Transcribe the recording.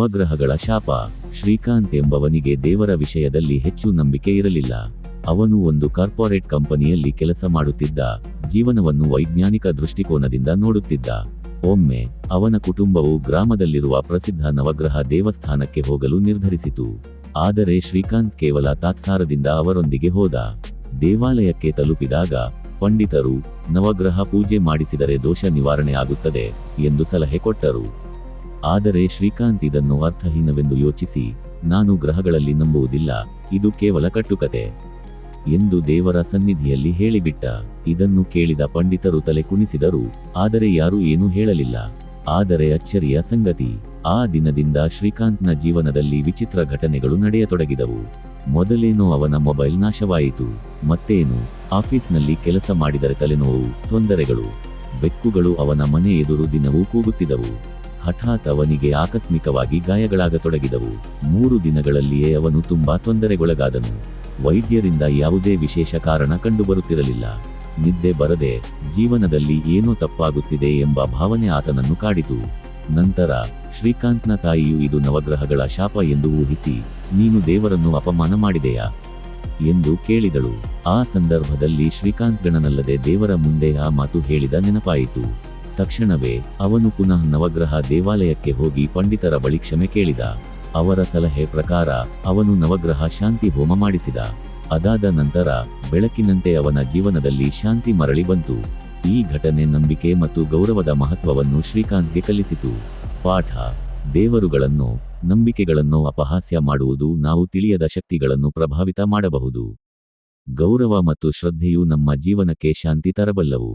ನವಗ್ರಹಗಳ ಶಾಪ. ಶ್ರೀಕಾಂತ್ ಎಂಬವನಿಗೆ ದೇವರ ವಿಷಯದಲ್ಲಿ ಹೆಚ್ಚು ನಂಬಿಕೆ ಇರಲಿಲ್ಲ. ಅವನು ಒಂದು ಕಾರ್ಪೊರೇಟ್ ಕಂಪನಿಯಲ್ಲಿ ಕೆಲಸ ಮಾಡುತ್ತಿದ್ದ. ಜೀವನವನ್ನು ವೈಜ್ಞಾನಿಕ ದೃಷ್ಟಿಕೋನದಿಂದ ನೋಡುತ್ತಿದ್ದ. ಒಮ್ಮೆ, ಅವನ ಕುಟುಂಬವು ಗ್ರಾಮದಲ್ಲಿರುವ ಪ್ರಸಿದ್ಧ ನವಗ್ರಹ ದೇವಸ್ಥಾನಕ್ಕೆ ಹೋಗಲು ನಿರ್ಧರಿಸಿತು. ಆದರೆ ಶ್ರೀಕಾಂತ್ ಕೇವಲ ತಾತ್ಸಾರದಿಂದ ಅವರೊಂದಿಗೆ ಹೋದ. ದೇವಾಲಯಕ್ಕೆ ತಲುಪಿದಾಗ, ಪಂಡಿತರು, ನವಗ್ರಹ ಪೂಜೆ ಮಾಡಿಸಿದರೆ ದೋಷ ನಿವಾರಣೆ ಆಗುತ್ತದೆ ಎಂದು ಸಲಹೆ ಕೊಟ್ಟರು. ಆದರೆ ಶ್ರೀಕಾಂತ್ ಇದನ್ನು ಅರ್ಥಹೀನವೆಂದು ಯೋಚಿಸಿ, ನಾನು ಗ್ರಹಗಳಲ್ಲಿ ನಂಬುವುದಿಲ್ಲ, ಇದು ಕೇವಲ ಕಟ್ಟುಕತೆ ಎಂದು ದೇವರ ಸನ್ನಿಧಿಯಲ್ಲಿ ಹೇಳಿಬಿಟ್ಟ. ಇದನ್ನು ಕೇಳಿದ ಪಂಡಿತರು ತಲೆ ಕುಣಿಸಿದರು, ಆದರೆ ಯಾರೂ ಏನೂ ಹೇಳಲಿಲ್ಲ. ಆದರೆ ಅಚ್ಚರಿಯ ಸಂಗತಿ, ಆ ದಿನದಿಂದ ಶ್ರೀಕಾಂತ್ನ ಜೀವನದಲ್ಲಿ ವಿಚಿತ್ರ ಘಟನೆಗಳು ನಡೆಯತೊಡಗಿದವು. ಮೊದಲೇನೋ ಅವನ ಮೊಬೈಲ್ ನಾಶವಾಯಿತು, ಮತ್ತೇನು, ಆಫೀಸ್ನಲ್ಲಿ ಕೆಲಸ ಮಾಡಿದರೆ ತಲೆನೋವು, ತೊಂದರೆಗಳು, ಬೆಕ್ಕುಗಳು ಅವನ ಮನೆ ಎದುರು ದಿನವೂ ಕೂಗುತ್ತಿದ್ದವು. ಹಠಾತ್ ಅವನಿಗೆ ಆಕಸ್ಮಿಕವಾಗಿ ಗಾಯಗಳಾಗತೊಡಗಿದವು. ಮೂರು ದಿನಗಳಲ್ಲಿಯೇ ಅವನು ತುಂಬಾ ತೊಂದರೆಗೊಳಗಾದನು. ವೈದ್ಯರಿಂದ ಯಾವುದೇ ವಿಶೇಷ ಕಾರಣ ಕಂಡುಬರುತ್ತಿರಲಿಲ್ಲ. ನಿದ್ದೆ ಬರದೆ, ಜೀವನದಲ್ಲಿ ಏನೋ ತಪ್ಪಾಗುತ್ತಿದೆ ಎಂಬ ಭಾವನೆ ಆತನನ್ನು ಕಾಡಿತು. ನಂತರ, ಶ್ರೀಕಾಂತ್ನ ತಾಯಿಯು ಇದು ನವಗ್ರಹಗಳ ಶಾಪ ಎಂದು ಊಹಿಸಿ, ನೀನು ದೇವರನ್ನು ಅಪಮಾನ ಮಾಡಿದೆಯಾ? ಎಂದು ಕೇಳಿದಳು. ಆ ಸಂದರ್ಭದಲ್ಲಿ ಶ್ರೀಕಾಂತ್ ಗಣನಲ್ಲದೆ ದೇವರ ಮುಂದೆ ಆ ಮಾತು ಹೇಳಿದ ನೆನಪಾಯಿತು. ತಕ್ಷಣವೇ ಅವನು ಪುನಃ ನವಗ್ರಹ ದೇವಾಲಯಕ್ಕೆ ಹೋಗಿ ಪಂಡಿತರ ಬಳಿ ಕ್ಷಮೆ ಕೇಳಿದ. ಅವರ ಸಲಹೆ ಪ್ರಕಾರ ಅವನು ನವಗ್ರಹ ಶಾಂತಿ ಹೋಮ ಮಾಡಿಸಿದ. ಅದಾದ ನಂತರ ಬೆಳಕಿನಂತೆ ಅವನ ಜೀವನದಲ್ಲಿ ಶಾಂತಿ ಮರಳಿ ಬಂತು. ಈ ಘಟನೆ ನಂಬಿಕೆ ಮತ್ತು ಗೌರವದ ಮಹತ್ವವನ್ನು ಶ್ರೀಕಾಂತ್ಗೆ ಕಲಿಸಿತು. ಪಾಠ, ದೇವರುಗಳನ್ನು, ನಂಬಿಕೆಗಳನ್ನು ಅಪಹಾಸ್ಯ ಮಾಡುವುದು ನಾವು ತಿಳಿಯದ ಶಕ್ತಿಗಳನ್ನು ಪ್ರಭಾವಿತ ಮಾಡಬಹುದು. ಗೌರವ ಮತ್ತು ಶ್ರದ್ಧೆಯು ನಮ್ಮ ಜೀವನಕ್ಕೆ ಶಾಂತಿ ತರಬಲ್ಲವು.